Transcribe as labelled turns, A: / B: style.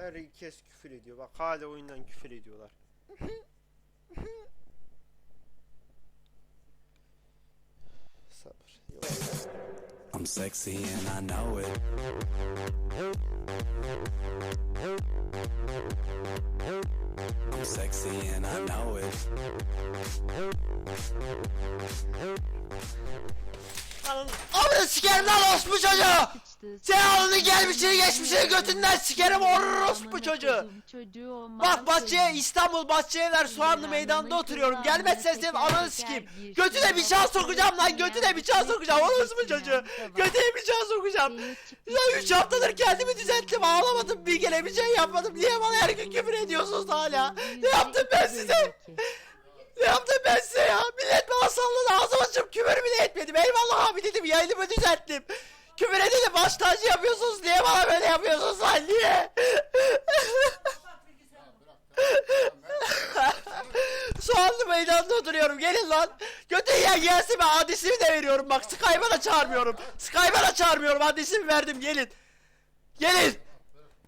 A: Her kez küfür ediyor. Bak hala oyundan küfür ediyorlar. Sabır. Yok.
B: I'm sexy and I know it. I'm sexy and I know it.
A: Ananı sikerim lan orospu çocuğu! Sen ananı gelmişini geçmişini götünden sikerim orospu çocuğu! Bak bahçeye İstanbul Bahçeyeler Soğanlı Meydanı'nda oturuyorum. Gelmezsen senin ananı sikeyim. Götüne bir çağ sokacağım lan götüne bir çağ sokacağım orospu çocuğu. Götüne bir çağ sokacağım. Ya 3 haftadır kendimi düzelttim ağlamadım bir kere bir şey yapmadım. Niye bana her gün küfür ediyorsunuz hala? Ne yaptım ben size? Ne yaptım ben size ya? Millet bana salladı ağzım açıp küfür bile etmedim. Eyvallah abi dedim yayınımı düzelttim. Küfür edince baş tacı yapıyorsunuz. Niye bana böyle yapıyorsunuz lan niye? Soğanlı meydanda oturuyorum gelin lan. Götün ya gelsin ben adresimi de veriyorum bak Skype'a da çağırmıyorum. Skype'a da çağırmıyorum adresimi verdim gelin. Gelin.